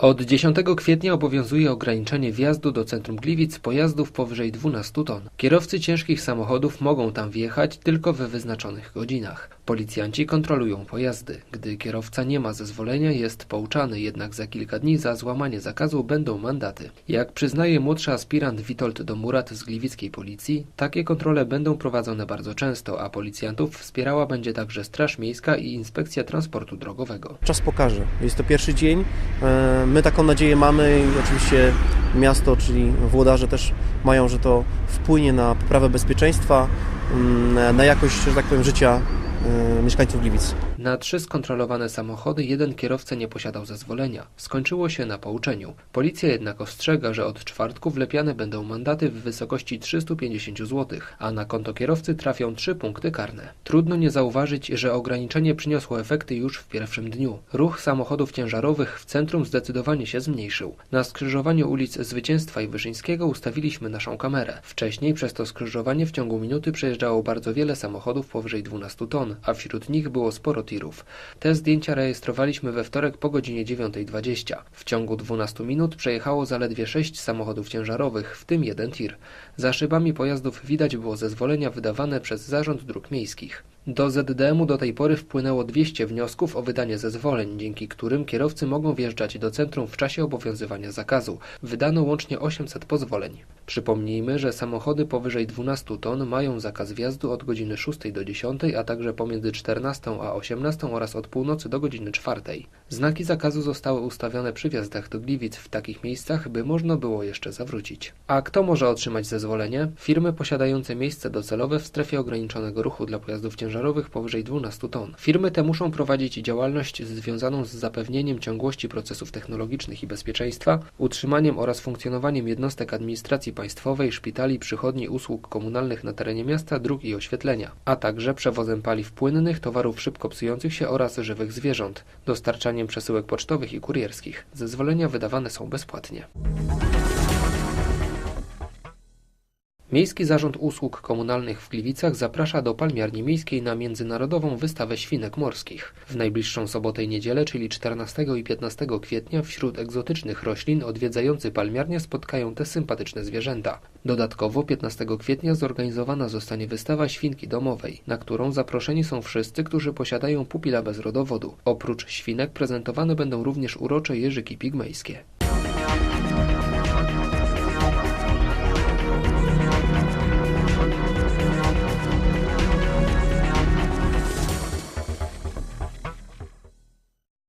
Od 10 kwietnia obowiązuje ograniczenie wjazdu do centrum Gliwic pojazdów powyżej 12 ton. Kierowcy ciężkich samochodów mogą tam wjechać tylko we wyznaczonych godzinach. Policjanci kontrolują pojazdy. Gdy kierowca nie ma zezwolenia, jest pouczany, jednak za kilka dni za złamanie zakazu będą mandaty. Jak przyznaje młodszy aspirant Witold Domurat z gliwickiej policji, takie kontrole będą prowadzone bardzo często, a policjantów wspierała będzie także Straż Miejska i Inspekcja Transportu Drogowego. Czas pokaże. Jest to pierwszy dzień. E, My taką nadzieję mamy i oczywiście miasto, czyli włodarze też mają, że to wpłynie na poprawę bezpieczeństwa, mm, na jakość, że tak powiem, życia mieszkańców Gliwic. Na trzy skontrolowane samochody jeden kierowca nie posiadał zezwolenia. Skończyło się na pouczeniu. Policja jednak ostrzega, że od czwartku wlepiane będą mandaty w wysokości 350 zł, a na konto kierowcy trafią trzy punkty karne. Trudno nie zauważyć, że ograniczenie przyniosło efekty już w pierwszym dniu. Ruch samochodów ciężarowych w centrum zdecydowanie się zmniejszył. Na skrzyżowaniu ulic Zwycięstwa i Wyszyńskiego ustawiliśmy naszą kamerę. Wcześniej przez to skrzyżowanie w ciągu minuty przejeżdżało bardzo wiele samochodów powyżej 12 ton, a wśród nich było sporo tirów. Te zdjęcia rejestrowaliśmy we wtorek po godzinie 9.20. W ciągu 12 minut przejechało zaledwie 6 samochodów ciężarowych, w tym jeden tir. Za szybami pojazdów widać było zezwolenia wydawane przez Zarząd Dróg Miejskich. Do ZDM-u do tej pory wpłynęło 200 wniosków o wydanie zezwoleń, dzięki którym kierowcy mogą wjeżdżać do centrum w czasie obowiązywania zakazu. Wydano łącznie 800 pozwoleń. Przypomnijmy, że samochody powyżej 12 ton mają zakaz wjazdu od godziny 6 do 10, a także pomiędzy 14 a 18 oraz od północy do godziny 4. Znaki zakazu zostały ustawione przy wjazdach do Gliwic w takich miejscach, by można było jeszcze zawrócić. A kto może otrzymać zezwolenie? Firmy posiadające miejsce docelowe w strefie ograniczonego ruchu dla pojazdów ciężarowych powyżej 12 ton. Firmy te muszą prowadzić działalność związaną z zapewnieniem ciągłości procesów technologicznych i bezpieczeństwa, utrzymaniem oraz funkcjonowaniem jednostek administracji państwowej, szpitali, przychodni, usług komunalnych na terenie miasta, dróg i oświetlenia, a także przewozem paliw płynnych, towarów szybko psujących się oraz żywych zwierząt, dostarczaniem przesyłek pocztowych i kurierskich. Zezwolenia wydawane są bezpłatnie. Miejski Zarząd Usług Komunalnych w Gliwicach zaprasza do Palmiarni Miejskiej na Międzynarodową Wystawę Świnek Morskich. W najbliższą sobotę i niedzielę, czyli 14 i 15 kwietnia, wśród egzotycznych roślin odwiedzający palmiarnię spotkają te sympatyczne zwierzęta. Dodatkowo 15 kwietnia zorganizowana zostanie wystawa świnki domowej, na którą zaproszeni są wszyscy, którzy posiadają pupila bez rodowodu. Oprócz świnek prezentowane będą również urocze jeżyki pigmejskie.